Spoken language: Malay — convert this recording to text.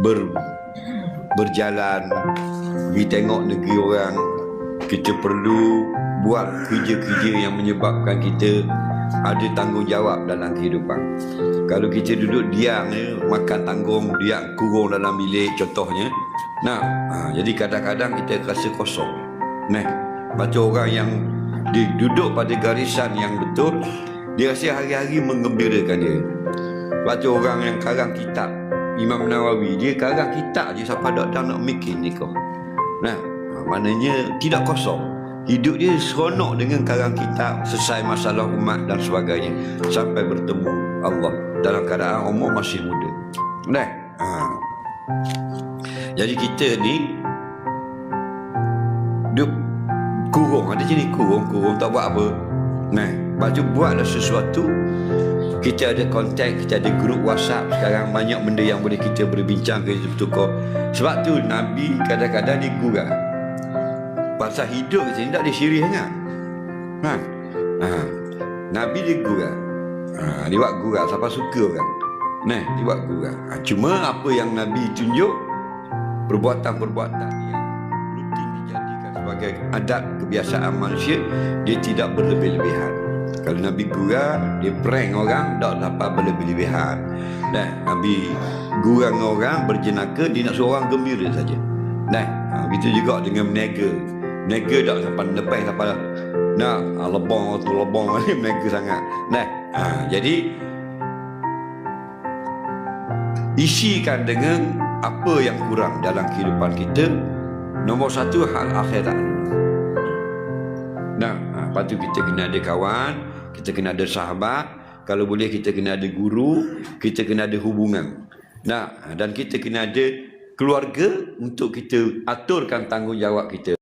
ber, berjalan. Pergi tengok negeri orang. Kita perlu buat kerja-kerja yang menyebabkan kita ada tanggungjawab dalam kehidupan. Kalau kita duduk diam je, makan tanggung diam kurung dalam bilik contohnya. Nah ha, jadi kadang-kadang kita rasa kosong. Nah baca orang yang dia duduk pada garisan yang betul dia rasa hari-hari menggembirakan dia. Baca orang yang karang kitab Imam Nawawi dia karang kitab je siapa dak dah nak mikir ni kau. Nah maknanya tidak kosong. Hidup dia seronok dengan karang kitab selesai masalah umat dan sebagainya sampai bertemu Allah dalam keadaan umur masih muda. Nah ha. jadi kita ni duk kurung. Ada jenis kurung kurung tak buat apa. Nah baju buatlah sesuatu kita ada kontak, kita ada grup WhatsApp sekarang banyak benda yang boleh kita berbincang kita bertukar. Sebab tu Nabi kadang-kadang dia gurau. Pasal hidup ni tak ada sirih sangat. Ha. ha. Nabi dia gurau. Ha. Dia buat gurau siapa suka orang. Nah, dia buat gurau. Ha. Cuma apa yang Nabi tunjuk perbuatan-perbuatan yang rutin dijadikan sebagai adat kebiasaan manusia dia tidak berlebih-lebihan. Kalau Nabi gurau, dia prank orang, tak dapat berlebih-lebihan. Dan Nabi gurau dengan orang, berjenaka, dia nak suruh orang gembira saja. Dan ha, begitu juga dengan menega. Menega tak sampai depan, sampai nak ha, lebong tu lebong ni menega sangat. Nah, ha, jadi isikan dengan apa yang kurang dalam kehidupan kita. Nombor satu, hal akhirat. Nah, ha, lepas tu kita kena ada kawan, kita kena ada sahabat, kalau boleh kita kena ada guru, kita kena ada hubungan. Nah, dan kita kena ada keluarga untuk kita aturkan tanggungjawab kita.